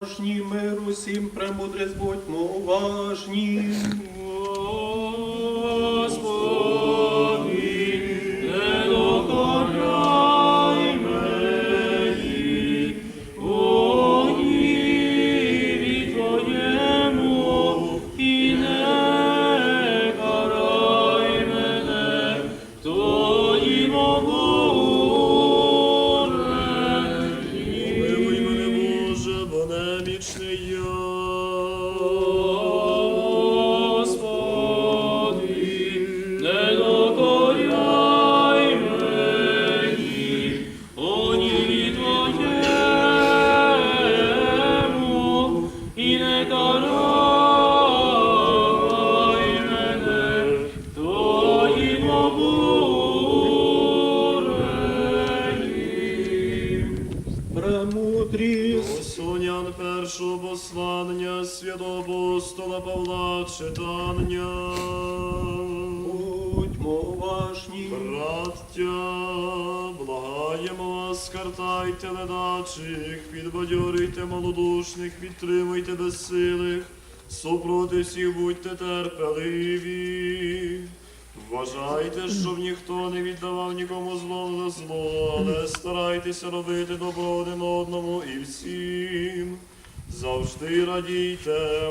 Миру всім премудрець будьмо уважні. Немічний я. Господи, не докоряй мені, о Твоєму, і не карай Премудрість. Осонян першого послання святого апостола Павла читання. Будьмо уважні. Браття, благаємо вас, картайте ледачих, підбадьорюйте малодушних, підтримуйте безсилих, супроти всіх будьте терпеливі. Вважайте, щоб ніхто не віддавав нікому зло за зло, але старайтеся робити добро один одному і всім. Завжди радійте.